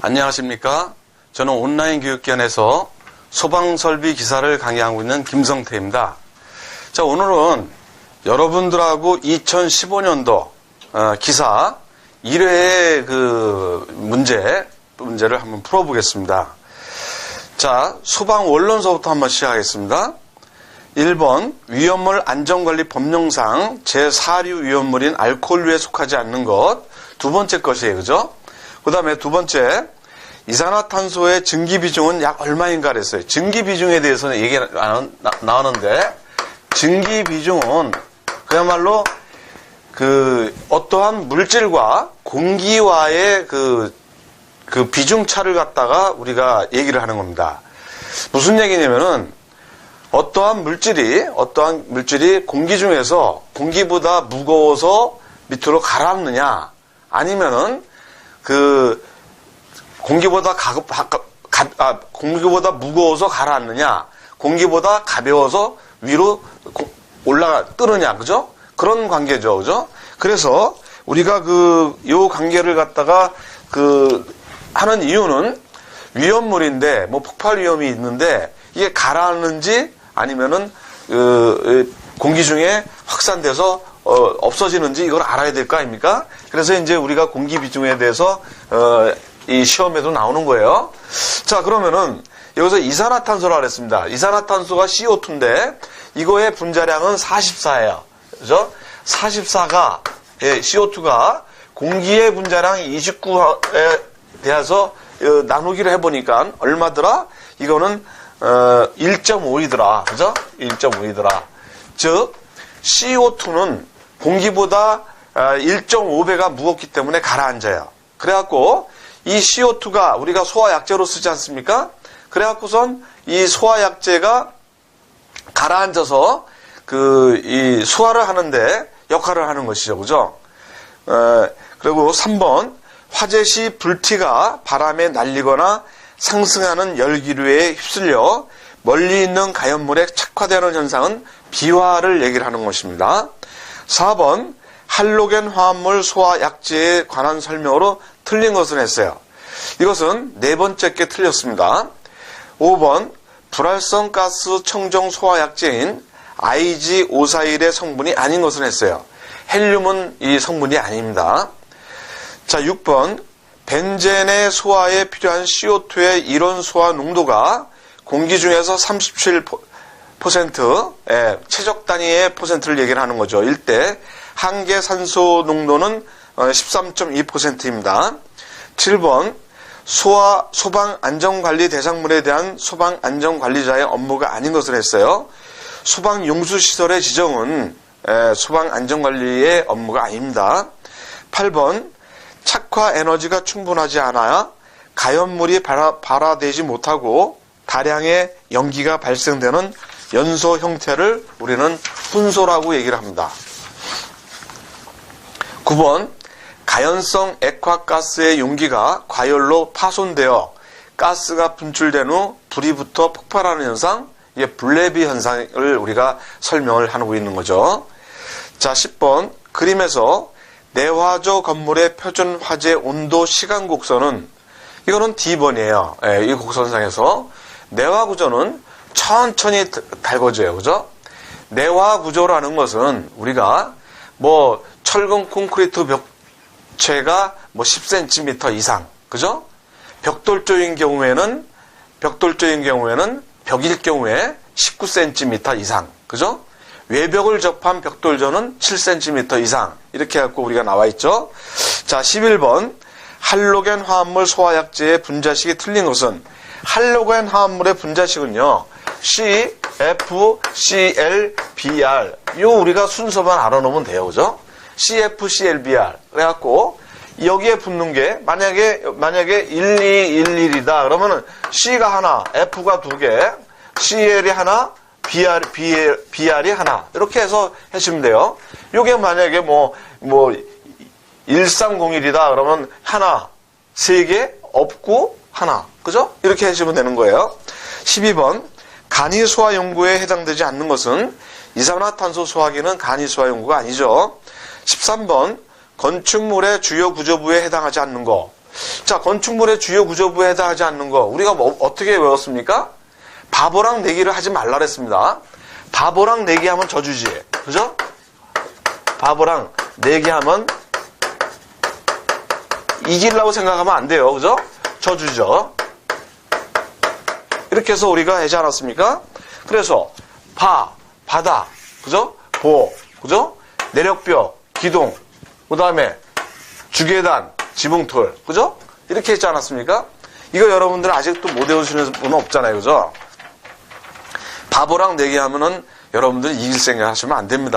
안녕하십니까. 저는 온라인 교육견에서 소방설비 기사를 강의하고 있는 김성태입니다. 자, 오늘은 여러분들하고 2015년도 어, 기사 1회의 그 문제, 문제를 한번 풀어보겠습니다. 자, 소방 원론서부터 한번 시작하겠습니다. 1번 위험물 안전관리 법령상 제4류 위험물인 알코올류에 속하지 않는 것. 두 번째 것이에요. 그죠? 그 다음에 두 번째 이산화탄소의 증기 비중은 약 얼마인가 그랬어요. 증기 비중에 대해서는 얘기가 나오는데 증기 비중은 그야말로 그 어떠한 물질과 공기와의 그, 그 비중차를 갖다가 우리가 얘기를 하는 겁니다. 무슨 얘기냐면은 어떠한 물질이 어떠한 물질이 공기 중에서 공기보다 무거워서 밑으로 가라앉느냐 아니면은 그 공기보다 가, 가, 가 아, 공기보다 무거워서 가라앉느냐 공기보다 가벼워서 위로 올라가 뜨느냐 그죠? 그런 관계죠 그죠? 그래서 우리가 그 요 관계를 갖다가 그 하는 이유는 위험물인데 뭐 폭발 위험이 있는데 이게 가라앉는지 아니면은 그 공기 중에 확산돼서 어, 없어지는지 이걸 알아야 될 거 아닙니까? 그래서 이제 우리가 공기 비중에 대해서 어, 이 시험에도 나오는 거예요. 자 그러면은 여기서 이산화탄소라 그랬습니다. 이산화탄소가 CO2인데 이거의 분자량은 44예요. 그죠? 44가 예, CO2가 공기의 분자량 29에 대해서 어, 나누기를 해보니까 얼마더라? 이거는 어, 1.5이더라. 그죠? 1.5이더라. 즉, CO2는 공기보다 1.5배가 어, 무겁기 때문에 가라앉아요. 그래갖고, 이 CO2가 우리가 소화약제로 쓰지 않습니까? 그래갖고선 이 소화약제가 가라앉아서 그, 이 소화를 하는데 역할을 하는 것이죠. 그죠? 어, 그리고 3번, 화재 시 불티가 바람에 날리거나 상승하는 열기류에 휩쓸려 멀리 있는 가연물에 착화되는 현상은 비화를 얘기를 하는 것입니다. 4번 할로겐 화합물 소화 약제에 관한 설명으로 틀린 것을 했어요. 이것은 네 번째 게 틀렸습니다. 5번 불활성 가스 청정 소화 약제인 IG541의 성분이 아닌 것을 했어요. 헬륨은 이 성분이 아닙니다. 자, 6번 벤젠의 소화에 필요한 CO2의 이론 소화 농도가 공기 중에서 37% 예, 최적 단위의 퍼센트를 얘기를 하는 거죠. 일대 한계 산소 농도는 13.2%입니다. 어, 7번 소화 소방 안전관리 대상물에 대한 소방 안전관리자의 업무가 아닌 것을 했어요. 소방 용수 시설의 지정은 예, 소방 안전관리의 업무가 아닙니다. 8번 착화 에너지가 충분하지 않아야 가연물이 발화, 발화되지 못하고 다량의 연기가 발생되는 연소 형태를 우리는 훈소라고 얘기를 합니다. 9번 가연성 액화가스의 용기가 과열로 파손되어 가스가 분출된 후 불이 붙어 폭발하는 현상, 이게 블레비 현상을 우리가 설명을 하고 있는 거죠. 자, 10번 그림에서 내화조 건물의 표준 화재 온도 시간 곡선은 이거는 D번이에요. 예, 이 곡선상에서 내화 구조는 천천히 달궈져요. 그죠? 내화 구조라는 것은 우리가 뭐 철근 콘크리트 벽체가 뭐 10cm 이상, 그죠? 벽돌조인 경우에는 벽돌조인 경우에는 벽일 경우에 19cm 이상, 그죠? 외벽을 접한 벽돌전은 7cm 이상 이렇게 갖고 우리가 나와 있죠. 자, 11번 할로겐 화합물 소화약제의 분자식이 틀린 것은 할로겐 화합물의 분자식은요. C, F, C, L, B, R 요 우리가 순서만 알아놓으면 돼요. 그죠? C, F, C, L, B, R 그래갖고 여기에 붙는 게 만약에 만약에 1, 2, 1, 1이다 그러면은 C가 하나, F가 두 개, CL이 하나, BR, BR, BR이 하나. 이렇게 해서 하시면 돼요. 요게 만약에 뭐, 뭐, 1301이다. 그러면 하나, 세 개, 없고, 하나. 그죠? 이렇게 하시면 되는 거예요. 12번. 간이 소화 연구에 해당되지 않는 것은 이산화탄소 소화기는 간이 소화 연구가 아니죠. 13번. 건축물의 주요 구조부에 해당하지 않는 거. 자, 건축물의 주요 구조부에 해당하지 않는 거 우리가 뭐, 어떻게 외웠습니까? 바보랑 내기를 하지 말라 그랬습니다. 바보랑 내기하면 저주지. 그죠? 바보랑 내기하면 이기려고 생각하면 안 돼요. 그죠? 저주죠. 이렇게 해서 우리가 하지 않았습니까? 그래서 바, 바다, 그죠? 보, 그죠? 내력벽, 기둥, 그 다음에 주계단, 지붕돌, 그죠? 이렇게 했지 않았습니까? 이거 여러분들 아직도 못 외우시는 분은 없잖아요, 그죠? 바보랑 내기하면은 여러분들이 이길 생각 하시면 안 됩니다.